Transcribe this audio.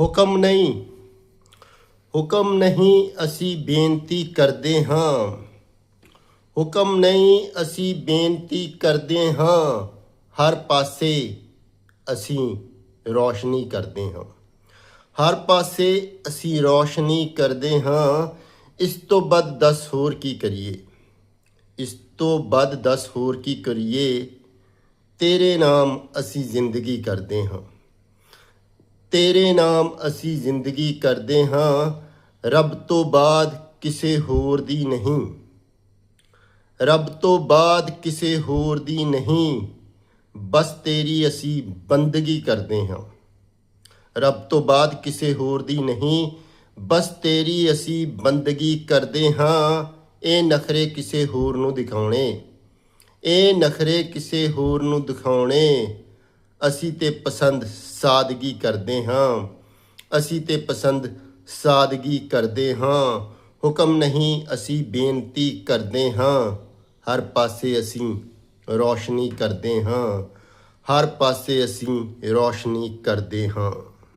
ਹੁਕਮ ਨਹੀਂ। ਹੁਕਮ ਨਹੀਂ ਅਸੀਂ ਬੇਨਤੀ ਕਰਦੇ ਹਾਂ। ਹੁਕਮ ਨਹੀਂ ਅਸੀਂ ਬੇਨਤੀ ਕਰਦੇ ਹਾਂ। ਹਰ ਪਾਸੇ ਅਸੀਂ ਰੋਸ਼ਨੀ ਕਰਦੇ ਹਾਂ। ਹਰ ਪਾਸੇ ਅਸੀਂ ਰੋਸ਼ਨੀ ਕਰਦੇ ਹਾਂ। ਇਸ ਤੋਂ ਵੱਧ ਦੱਸ ਹੋਰ ਕੀ ਕਰੀਏ? ਇਸ ਤੋਂ ਵੱਧ ਦੱਸ ਹੋਰ ਕੀ ਕਰੀਏ? ਤੇਰੇ ਨਾਮ ਅਸੀਂ ਜ਼ਿੰਦਗੀ ਕਰਦੇ ਹਾਂ। ਤੇਰੇ ਨਾਮ ਅਸੀਂ ਜ਼ਿੰਦਗੀ ਕਰਦੇ ਹਾਂ, ਰੱਬ ਤੋਂ ਬਾਅਦ ਕਿਸੇ ਹੋਰ ਦੀ ਨਹੀਂ। ਰੱਬ ਤੋਂ ਬਾਅਦ ਕਿਸੇ ਹੋਰ ਦੀ ਨਹੀਂ, ਬਸ ਤੇਰੀ ਅਸੀਂ ਬੰਦਗੀ ਕਰਦੇ ਹਾਂ। ਰੱਬ ਤੋਂ ਬਾਅਦ ਕਿਸੇ ਹੋਰ ਦੀ ਨਹੀਂ, ਬਸ ਤੇਰੀ ਅਸੀਂ ਬੰਦਗੀ ਕਰਦੇ ਹਾਂ, ਇਹ ਨਖਰੇ ਕਿਸੇ ਹੋਰ ਨੂੰ ਦਿਖਾਉਣੇ। ਇਹ ਨਖਰੇ ਕਿਸੇ ਹੋਰ ਨੂੰ ਦਿਖਾਉਣੇ। ਅਸੀਂ ਤੇ ਪਸੰਦ ਸਾਦਗੀ ਕਰਦੇ ਹਾਂ। ਅਸੀਂ ਤੇ ਪਸੰਦ ਸਾਦਗੀ ਕਰਦੇ ਹਾਂ। ਹੁਕਮ ਨਹੀਂ ਅਸੀਂ ਬੇਨਤੀ ਕਰਦੇ ਹਾਂ। ਹਰ ਪਾਸੇ ਅਸੀਂ ਰੋਸ਼ਨੀ ਕਰਦੇ ਹਾਂ। ਹਰ ਪਾਸੇ ਅਸੀਂ ਰੋਸ਼ਨੀ ਕਰਦੇ ਹਾਂ।